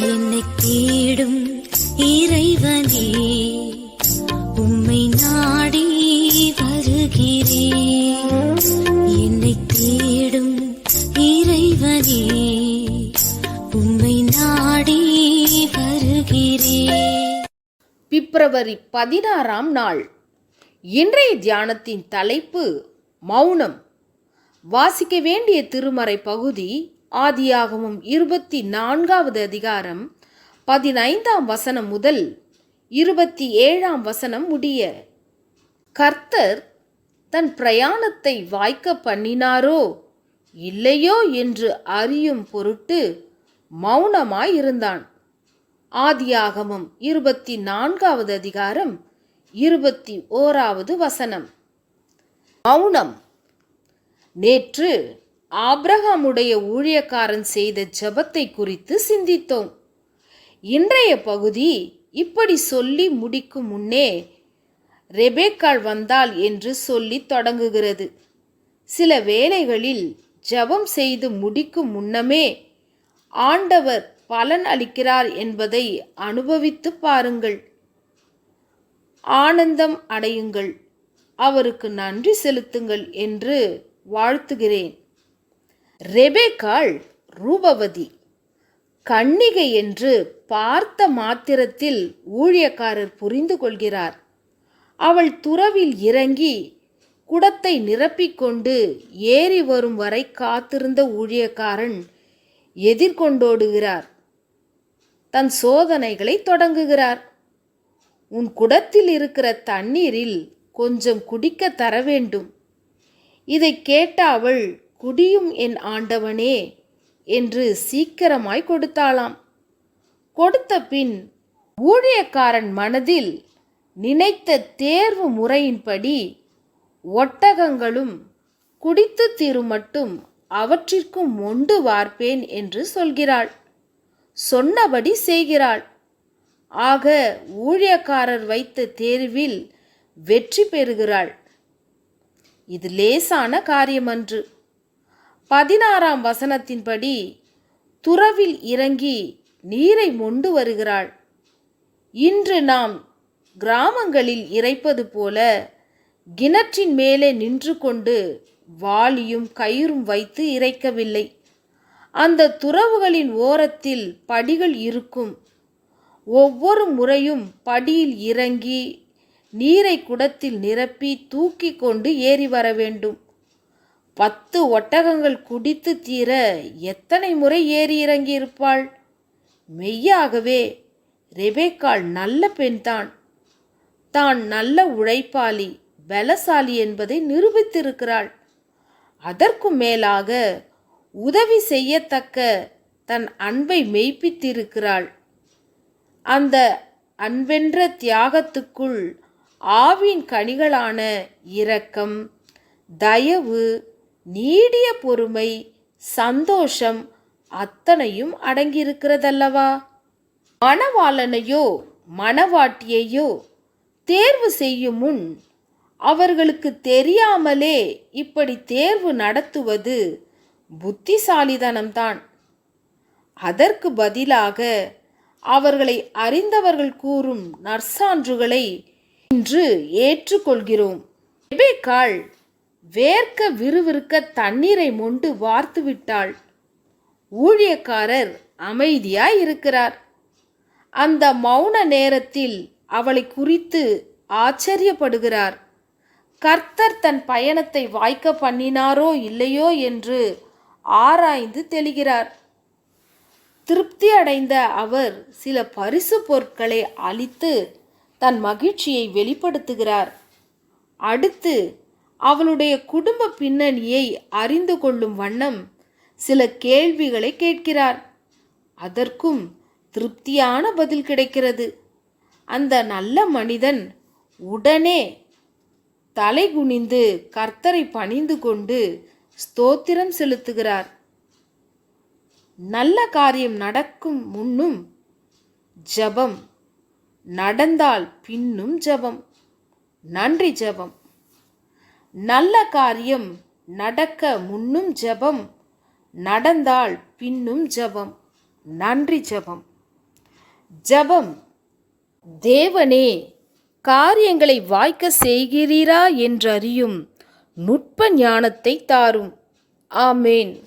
என்னை தேடும் இறைவனே உம்மை நாடி வருகிறேன் என்னை தேடும் இறைவனே உம்மை நாடி வருகிறேன் பிப்ரவரி பதினாறாம் நாள். இன்றைய தியானத்தின் தலைப்பு மௌனம். வாசிக்க வேண்டிய திருமறை பகுதி ஆதியாகமும் இருபத்தி நான்காவது அதிகாரம் பதினைந்தாம் வசனம் முதல் இருபத்தி ஏழாம் வசனம் முடிய கர்த்தர் தன் பிரயாணத்தை வாய்க்க பண்ணினாரோ இல்லையோ என்று அறியும் பொருட்டு மௌனமாயிருந்தான். ஆதியாகமும் இருபத்தி நான்காவது அதிகாரம் இருபத்தி ஓராவது வசனம். மௌனம். நேற்று ஆப்ரஹாமுடைய ஊழியக்காரன் செய்த ஜெபத்தை குறித்து சிந்தித்தோம். இன்றைய பகுதி இப்படி சொல்லி முடிக்கும் முன்னே ரெபேக்காள் வந்தாள் என்று சொல்லி தொடங்குகிறது. சில வேளைகளில் ஜெபம் செய்து முடிக்கும் முன்னமே ஆண்டவர் பலன் அளிக்கிறார் என்பதை அனுபவித்து பாருங்கள். ஆனந்தம் அடையுங்கள். அவருக்கு நன்றி செலுத்துங்கள் என்று வாழ்த்துகிறேன். ரெபேக்காள் ரூபவதி. கன்னிகை என்று பார்த்த மாத்திரத்தில் ஊழியக்காரர் புரிந்து கொள்கிறார். அவள் துறவில் இறங்கி குடத்தை நிரப்பிக்கொண்டு ஏறி வரும் வரை காத்திருந்த ஊழியக்காரன் எதிர்கொண்டோடுகிறார். தன் சோதனைகளை தொடங்குகிறார். உன் குடத்தில் இருக்கிற தண்ணீரில் கொஞ்சம் குடிக்க தர வேண்டும் இதை கேட்ட அவள் குடியும் என் ஆண்டவனே என்று சீக்கிரமாய் கொடுத்தாளாம். கொடுத்த பின் ஊழியக்காரன் மனதில் நினைத்த தேர்வு முறையின்படி ஒட்டகங்களும் குடித்து திருமட்டும் அவற்றிற்கும் ஒன்று வார்ப்பேன் என்று சொல்கிறாள். சொன்னபடி செய்கிறாள். ஆக ஊழியக்காரர் வைத்த தேர்வில் வெற்றி பெறுகிறாள். இது லேசான காரியமன்று. பதினாறாம் வசனத்தின்படி துறவில் இறங்கி நீரை மொண்டு வருகிறாள். இன்று நாம் கிராமங்களில் இறைப்பது போல கிணற்றின் மேலே நின்று கொண்டு வாளியும் கயிறும் வைத்து இறைக்கவில்லை. அந்த துறவுகளின் ஓரத்தில் படிகள் இருக்கும். ஒவ்வொரு முறையும் படியில் இறங்கி நீரை குடத்தில் நிரப்பி தூக்கி கொண்டு ஏறி வர வேண்டும். பத்து ஒட்டகங்கள் குடித்து தீர எத்தனை முறை ஏறி இறங்கி இருப்பாள் மெய்யாகவே ரெபேக்காள் நல்ல பெண்தான் தான். நல்ல உழைப்பாளி பலசாலி என்பதை நிரூபித்திருக்கிறாள். அதற்கும் மேலாக உதவி செய்யத்தக்க தன் அன்பை மெய்ப்பித்திருக்கிறாள். அந்த அன்பென்ற தியாகத்துக்குள் ஆவின் கனிகளான இரக்கம் தயவு நீடிய பொறுமை சந்தோஷம் அத்தனையும் அடங்கியிருக்கிறதல்லவா? மணவாளனையோ மணவாட்டியையோ தேர்வு செய்யும் முன் அவர்களுக்கு தெரியாமலே இப்படி தேர்வு நடத்துவது புத்திசாலிதனம்தான். அதற்கு பதிலாக அவர்களை அறிந்தவர்கள் கூறும் நற்சான்றுகளை இன்று ஏற்றுக்கொள்கிறோம். ரெபேக்காள் வேர்க்க விறுவிறுக்க தண்ணீரை மொண்டு வார்த்து விட்டாள் ஊழியக்காரர் அமைதியாய் இருக்கிறார். அந்த மௌன நேரத்தில் அவளை குறித்து ஆச்சரியப்படுகிறார். கர்த்தர் தன் பயணத்தை வாய்க்க பண்ணினாரோ இல்லையோ என்று ஆராய்ந்து தெளிகிறார். திருப்தி அடைந்த அவர் சில பரிசு பொருட்களை அளித்து தன் மகிழ்ச்சியை வெளிப்படுத்துகிறார். அடுத்து அவளுடைய குடும்ப பின்னணியை அறிந்து கொள்ளும் வண்ணம் சில கேள்விகளை கேட்கிறார். அதற்கும் திருப்தியான பதில் கிடைக்கிறது. அந்த நல்ல மனிதன் உடனே தலை குனிந்து கர்த்தரை பணிந்து கொண்டு ஸ்தோத்திரம் செலுத்துகிறார். நல்ல காரியம் நடக்கும் முன்னும் ஜெபம் நடந்தால் பின்னும் ஜெபம். நன்றி ஜெபம். நல்ல காரியம் நடக்க முன்னும் ஜெபம் நடந்தால் பின்னும் ஜெபம். நன்றி ஜெபம். ஜபம். தேவனே காரியங்களை வாய்க்க செய்கிறீரா என்றறியும் நுட்ப ஞானத்தை தாரும். ஆமேன்.